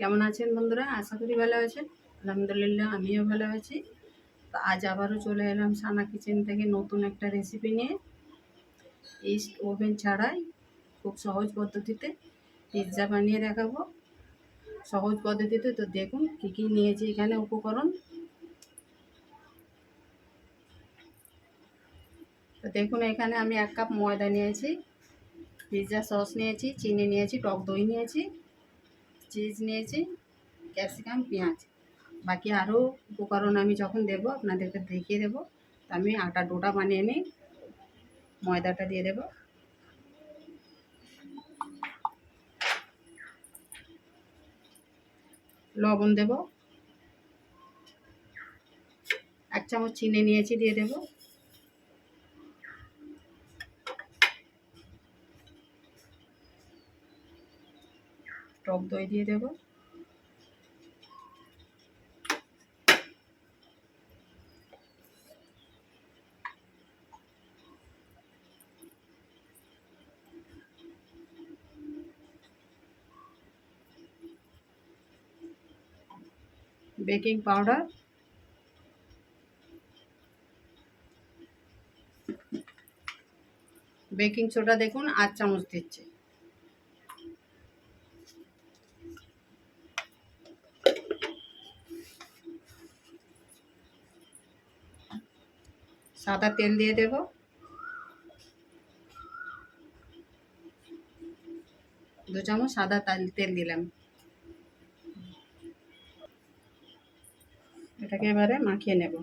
কেমন আছেন বন্ধুরা? আশা করি ভালো আছেন। আলহামদুলিল্লাহ, আমিও ভালো আছি। তো আজ আবারও চলে এলাম সানা কিচেন থেকে নতুন একটা রেসিপি নিয়ে। ইস্ট ওভেন ছাড়াই খুব সহজ পদ্ধতিতে পিৎজা বানিয়ে দেখাবো। সহজ পদ্ধতিতে তো দেখুন কী কী নিয়েছি এখানে উপকরণ। তো দেখুন এখানে আমি এক কাপ ময়দা নিয়েছি। পিৎজা সস নিয়েছি, চিনি নিয়েছি, টক দই নিয়েছি। চিজ নিয়েছি ক্যাপসিকাম পেঁয়াজ। বাকি আরও উপকরণ আমি যখন দেবো, আপনাদেরকে দেখিয়ে দেবো, তো আমি আটা ডোটা বানিয়ে নিই, ময়দাটা দিয়ে দেবো। লবণ দেব। এক চামচ চিনি নিয়েছি, দিয়ে দেবো। টক দই দিয়ে দেবো। Baking powder. বেকিং সোডা দেখুন আট চামচ দিচ্ছে। সাদা তেল দিয়ে দেব। দু চামচ সাদা তেল দিলাম। এটাকে এবারে মাখিয়ে নেব।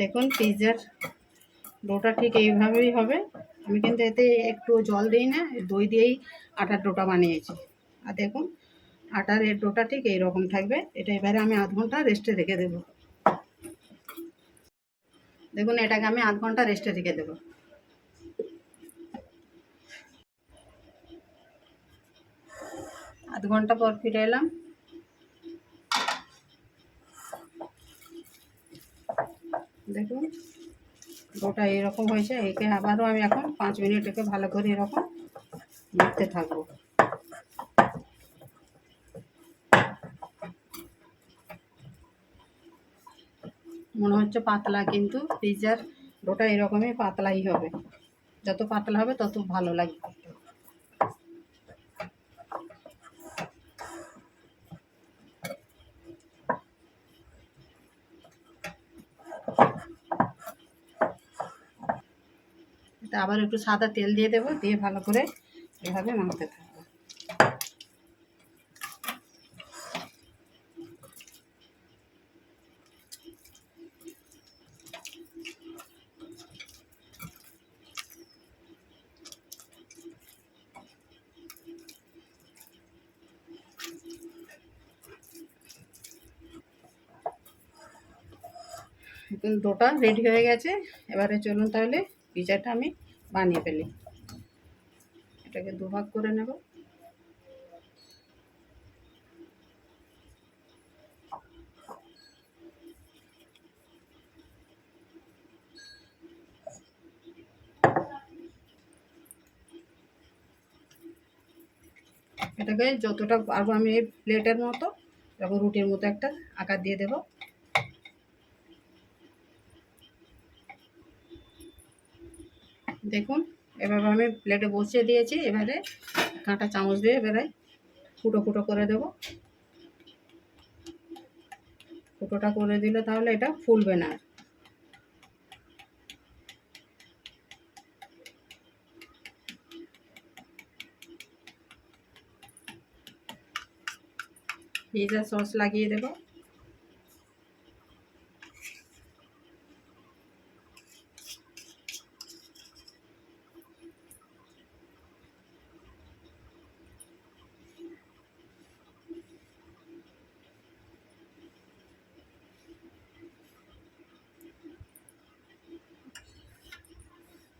দেখুন পিৎজার ডোটা ঠিক এইভাবেই হবে। আমি কিন্তু এতে একটু জল দিই না দই দিয়েই আটার ডোটা বানিয়েছি। আর দেখুন, আটার এর ডোটা ঠিক এইরকম থাকবে। এটা এবারে আমি আধ ঘণ্টা রেস্টে রেখে দেব। দেখুন, এটাকে আমি আধ ঘণ্টা রেস্টে রেখে দেবো। আধ ঘণ্টা পর ফিরে এলাম। দেখুন ওটা এরকম হয়েছে, একে আবারও আমি এখন পাঁচ মিনিট একে ভালো করে এরকম নাড়তে থাকব। মনে হচ্ছে পাতলা, কিন্তু পিজার গোটা এরকমই পাতলাই হবে। যত পাতলা হবে, তত ভালো লাগবে। আবার একটু সাদা তেল দিয়ে দেবো, দিয়ে ভালো করে এভাবে মাখতে থাকব। ডোটা রেডি হয়ে গেছে। এবারে চলুন তাহলে পিজাটা আমি বানিয়ে ফেলি। এটাকে দুভাগ করে নেব। এটাকে যতটা পারব আমি প্লেটের মতো এরকম রুটির মতো একটা আকার দিয়ে দেবো। দেখুন এভাবে আমি প্লেটে বসিয়ে দিয়েছি, এবারে কাঁটা চামচ দিয়ে এবারে ফুটো ফুটো করে দেব। ফুটোটা করে দিলে তাহলে এটা ফুলবে না পিজা সস লাগিয়ে দেবো।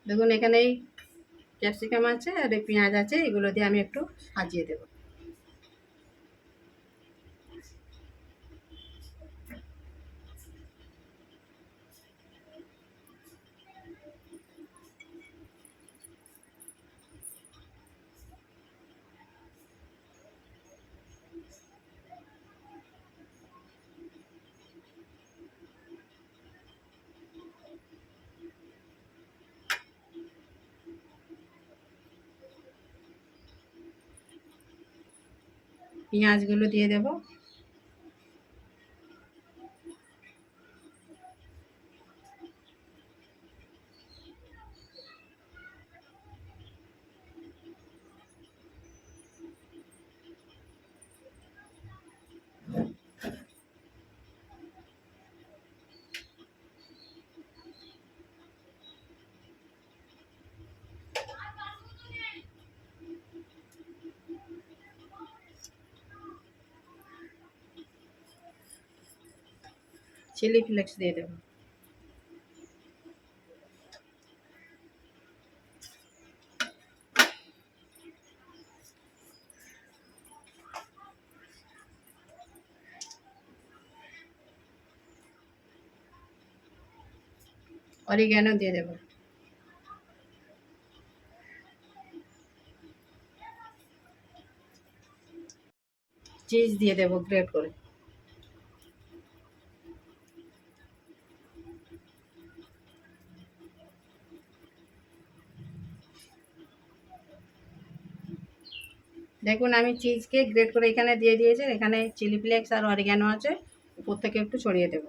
দেখুন এখানে এই ক্যাপসিকাম আছে আর এই পেঁয়াজ আছে, এগুলো দিয়ে আমি একটু সাজিয়ে দেব। পেঁয়াজগুলো দিয়ে দেব। চিলি ফ্লেক্স দিয়ে দেবো অরিগ্যানো দিয়ে দেবো চিজ দিয়ে দেবো গ্রেট করে দেখুন, আমি চিজকে গ্রেট করে এখানে দিয়ে দিয়েছি। এখানে চিলি ফ্লেক্স আর অরিগ্যানো আছে। উপর থেকে একটু ছড়িয়ে দেবো।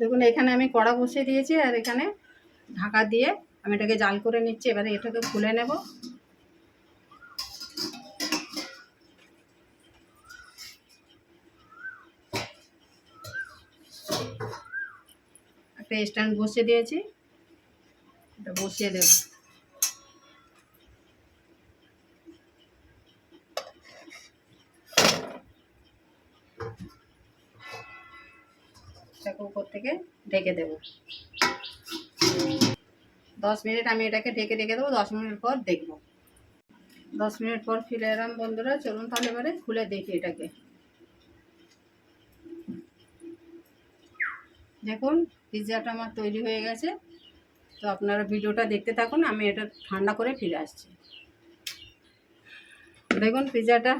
দেখুন, এখানে আমি কড়া বসিয়ে দিয়েছি। আর এখানে ঢাকা দিয়ে আমি এটাকে জাল করে নিচ্ছি। এবারে এটাকে খুলে নেব। একটা স্ট্যান্ড বসিয়ে দিয়েছি। এটা বসিয়ে দেব। উপর থেকে ঢেকে দেব। দশ মিনিট আমি এটাকে ঢেকে রেখে দেবো, দশ মিনিট পর দেখব। দশ মিনিট পর ফিরে এলাম বন্ধুরা, চলুন তাহলে এবারে খুলে দেখি এটাকে। দেখুন পিৎজাটা আমার তৈরি হয়ে গেছে। তো আপনারা ভিডিওটা দেখতে থাকুন, আমি এটা ঠান্ডা করে ফিরে আসছি। দেখুন, পিৎজাটা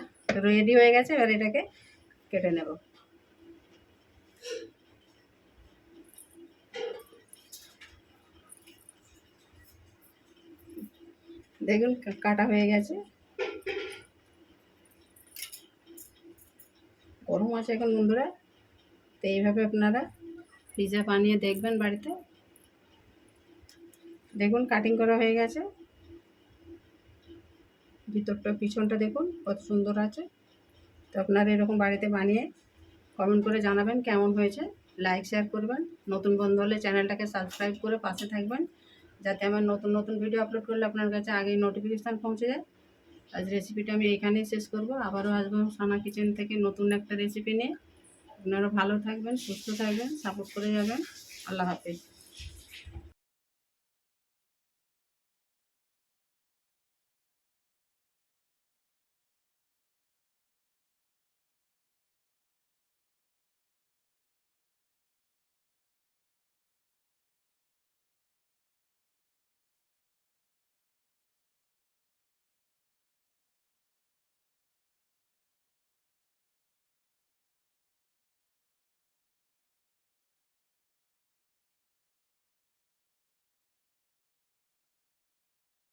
রেডি হয়ে গেছে, এবার এটাকে কেটে নেব। দেখুন, কাটা হয়ে গেছে। গরম আছে এখন বন্ধুরা, তো এইভাবে আপনারা পিৎজা বানিয়ে দেখবেন বাড়িতে। দেখুন কাটিং করা হয়ে গেছে। ভিতরটা, পিছনটা দেখুন, কত সুন্দর আছে। তো আপনারা এরকম বাড়িতে বানিয়ে কমেন্ট করে জানাবেন কেমন হয়েছে। লাইক শেয়ার করবেন। নতুন বন্ধু হলে চ্যানেলটাকে সাবস্ক্রাইব করে পাশে থাকবেন। যাতে আমার নতুন নতুন ভিডিও আপলোড করলে আপনার কাছে আগেই নোটিফিকেশান পৌঁছে যায়। আজ রেসিপিটা আমি এখানেই শেষ করব। আবারও আসব সানা কিচেন থেকে নতুন একটা রেসিপি নিয়ে। আপনারা ভালো থাকবেন সুস্থ থাকবেন সাপোর্ট করে যাবেন। আল্লাহ হাফিজ।